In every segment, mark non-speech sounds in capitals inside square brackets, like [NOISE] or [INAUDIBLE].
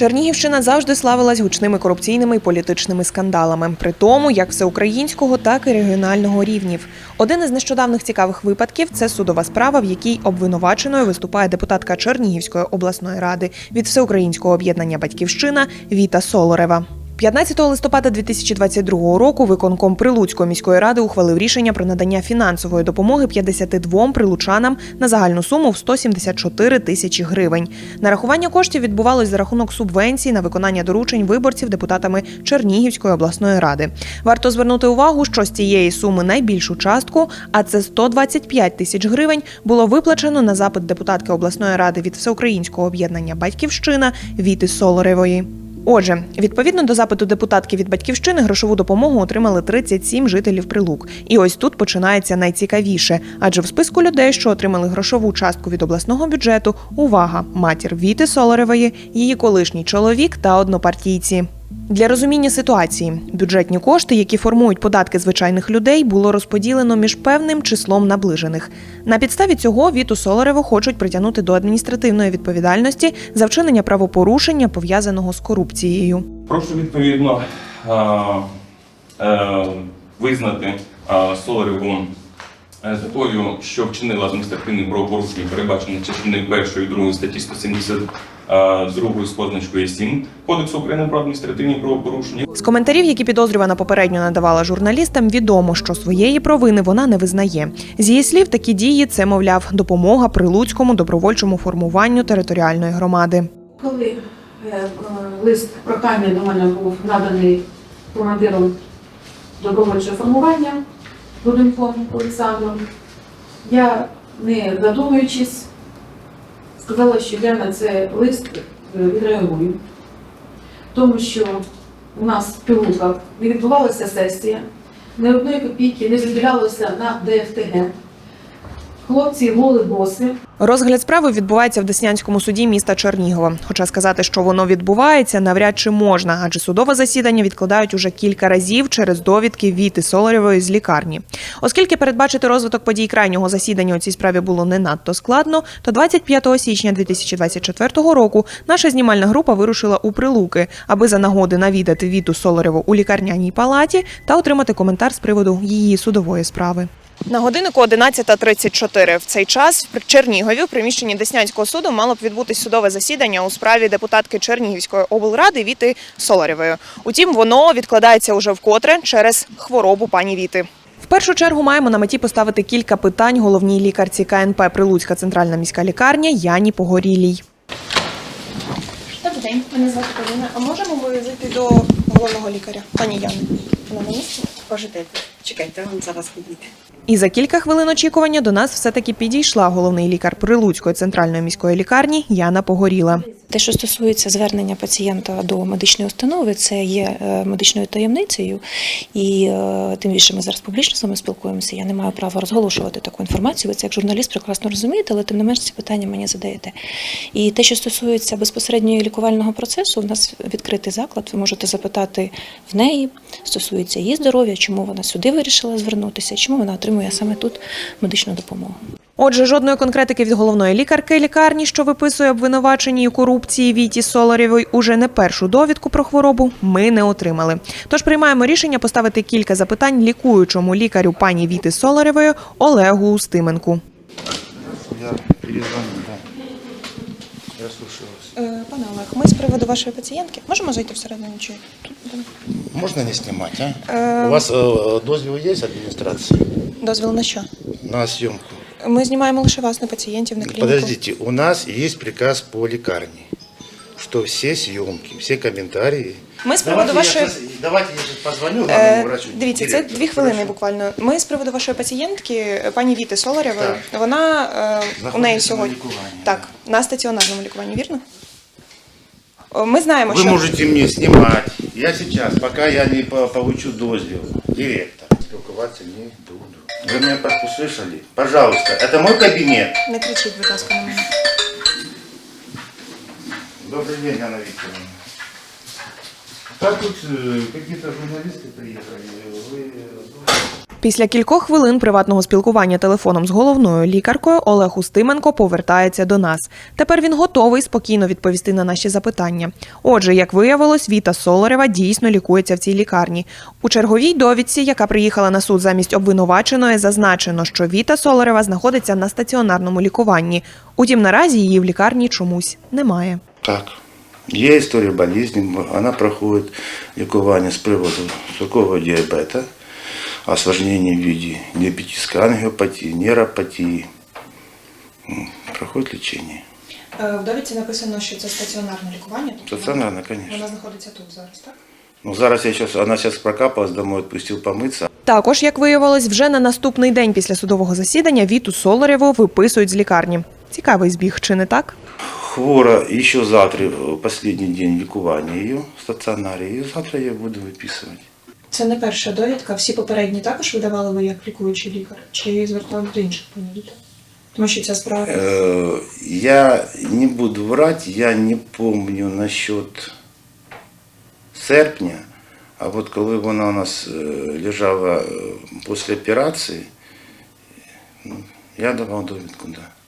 Чернігівщина завжди славилась гучними корупційними і політичними скандалами, при тому як всеукраїнського, так і регіонального рівнів. Один із нещодавних цікавих випадків це судова справа, в якій обвинуваченою виступає депутатка Чернігівської обласної ради від всеукраїнського об'єднання Батьківщина Віта Солорева. 15 листопада 2022 року виконком Прилуцької міської ради ухвалив рішення про надання фінансової допомоги 52 прилучанам на загальну суму в 174 тисячі гривень. Нарахування коштів відбувалось за рахунок субвенцій на виконання доручень виборців депутатами Чернігівської обласної ради. Варто звернути увагу, що з цієї суми найбільшу частку, а це 125 тисяч гривень, було виплачено на запит депутатки обласної ради від всеукраїнського об'єднання Батьківщина Віти Солоревої. Отже, відповідно до запиту депутатки від батьківщини, грошову допомогу отримали 37 жителів Прилук. І ось тут починається найцікавіше, адже в списку людей, що отримали грошову частку від обласного бюджету, увага, матір Віти Соларевої, її колишній чоловік та однопартійці. Для розуміння ситуації бюджетні кошти, які формують податки звичайних людей, було розподілено між певним числом наближених. На підставі цього Віту Солареву хочуть притягнути до адміністративної відповідальності за вчинення правопорушення, пов'язаного з корупцією. Прошу відповідно е, визнати Солареву е, такою, що вчинила адміністративне правопорушення, передбачене частиною 1 і 2 статті 172 з позначкою 7 Кодексу України про адміністративні правопорушення. З коментарів, які підозрювана попередньо надавала журналістам, відомо, що своєї провини вона не визнає. З її слів, такі дії це, мовляв, допомога прилуцькому добровольчому формуванню територіальної громади. Коли е, лист прохання до мене був наданий командиром добровольчого формування Руденком Олександром, я, не задумуючись, сказала, що я на цей лист е, відреагую. Тому що у нас в Пілуках не відбувалася сесія, ні одної копійки не виділялося на ДФТГ. Хлопці голи боси. Розгляд справи відбувається в Деснянському суді міста Чернігова. Хоча сказати, що воно відбувається, навряд чи можна, адже судове засідання відкладають уже кілька разів через довідки Віти Соларєвої з лікарні. Оскільки передбачити розвиток подій крайнього засідання у цій справі було не надто складно, то 25 січня 2024 року наша знімальна група вирушила у Прилуки, аби за нагоди навідати Віту Соларєву у лікарняній палаті та отримати коментар з приводу її судової справи. На годиннику 11.34. В цей час в Чернігові, в приміщенні Деснянського суду, мало б відбутись судове засідання у справі депутатки Чернігівської облради Віти Соларєвої. Утім, воно відкладається уже вкотре через хворобу пані Віти. В першу чергу маємо на меті поставити кілька питань головній лікарці КНП Прилуцька центральна міська лікарня Яні Погорілій. Добрий день, мене звати Поліна. А можемо ми зайти до головного лікаря, пані Яни? Вона на місці? Пожитайте, чекайте, він зараз ходіть. І за кілька хвилин очікування до нас все-таки підійшла головний лікар Прилуцької центральної міської лікарні Яна Погоріла. Те, що стосується звернення пацієнта до медичної установи, це є е, медичною таємницею, і е, тим більше ми зараз публічно з вами спілкуємося. Я не маю права розголошувати таку інформацію. Ви це як журналіст прекрасно розумієте, але тим не менш ці питання мені задаєте. І те, що стосується безпосередньо лікувального процесу, у нас відкритий заклад. Ви можете запитати в неї, стосується її здоров'я, чому вона сюди вирішила звернутися, чому вона отримує саме тут медичну допомогу. Отже, жодної конкретики від головної лікарки лікарні, що виписує обвинуваченій у корупції Віті Соларєвої, уже не першу довідку про хворобу ми не отримали. Тож приймаємо рішення поставити кілька запитань лікуючому лікарю пані Віти Соларєвої Олегу Устименку. Я перезвоню, да. Я слушаю вас. Е, Пане Олег, ми з приводу вашої пацієнтки можемо зайти всередину чи тут Можно не снимать, а? Э, У вас э, дозвіл есть администрации дозвіл на що? на съемку? Ми знімаємо лише вас, не пацієнтів, не клініку. Подождите, у нас есть приказ по лекарне, что все съемки, все комментарии... Ми з приводу вашої давайте я сейчас позвоню Е, врачу. Дивіться, це директору, дві хвилини хорошо? буквально. Ми з приводу вашої пацієнтки, е, пані Віти Соларєвої, вона е, у Знаходиться неї на сьогодні лікуванні, так на стаціонарному лікуванні, вірно? О, Ми знаємо, Вы що можете мне снимать. Я сейчас, пока я не по- получу дозвіл, директор, спілкуватися не буду. Вы меня услышали? Пожалуйста, это мой кабинет. не кричіть, будь ласка, на мене. Добрый день, Анна Викторовна. Так тут э, какие-то журналисты приехали. Вы... э, Після кількох хвилин приватного спілкування телефоном з головною лікаркою Олег Устименко повертається до нас. Тепер він готовий спокійно відповісти на наші запитання. Отже, як виявилось, Віта Соларева дійсно лікується в цій лікарні. У черговій довідці, яка приїхала на суд замість обвинуваченої, зазначено, що Віта Соларева знаходиться на стаціонарному лікуванні. Утім, наразі її в лікарні чомусь немає. Так. Є історія болезні, вона проходить лікування з приводу цукрового діабета, осложнення в виді диабетичної ангіопатії, нейропатії. Проходить лічення. В довідці написано, що це стаціонарне лікування. Стаціонарно, звісно. знаходиться тут зараз, так? Ну, зараз я щас, вона зараз прокапалась, домой відпустив помитися. Також, як виявилось, вже на наступний день після судового засідання Віту Солареву виписують з лікарні. Цікавий збіг, чи не так? Хвора ще завтра, э, останній день лікування її в стаціонарі, і завтра я буду виписувати. Це не перша довідка. Всі попередні також видавали ви як лікуючий лікар? Чи звертали до інших панелітів? Тому що ця справа. Э, Я не буду врать, я не помню насчет серпня, а от коли вона у нас е, лежала е, після операції, ну, я давав довідку, да.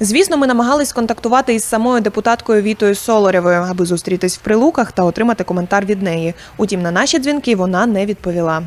Звісно, ми намагались контактувати із самою депутаткою Вітою Солоревою, аби зустрітись в прилуках та отримати коментар від неї. Утім, на наші дзвінки вона не відповіла.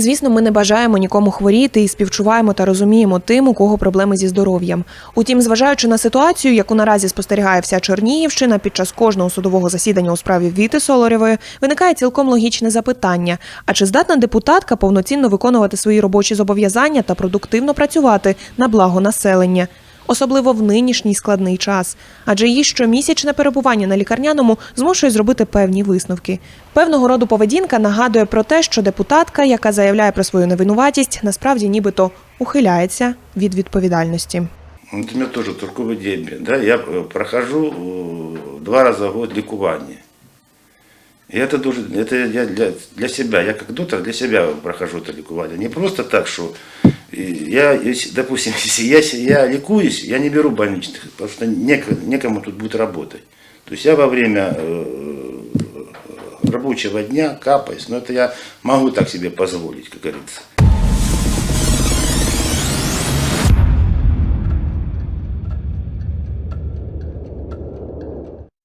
Звісно, ми не бажаємо нікому хворіти і співчуваємо та розуміємо тим, у кого проблеми зі здоров'ям. Утім, зважаючи на ситуацію, яку наразі спостерігає вся Чернігівщина під час кожного судового засідання у справі Віти Солорєвої виникає цілком логічне запитання: а чи здатна депутатка повноцінно виконувати свої робочі зобов'язання та продуктивно працювати на благо населення? Особливо в нинішній складний час, адже її щомісячне перебування на лікарняному змушує зробити певні висновки. Певного роду поведінка нагадує про те, що депутатка, яка заявляє про свою невинуватість, насправді нібито ухиляється від відповідальності. Вот у меня тоже цукровый диабет. Да? Я э, прохожу э, два раза в год лікування. И это, дуже, это я для, для себя, я как доктор для себя прохожу это лікування. Не просто так, что э, я, допустим, [LAUGHS] если я, я ликуюсь, я не беру больничных, потому что некому, тут будет работать. То есть я во время э, рабочего дня капаюсь, но это я могу так себе позволить, как говорится.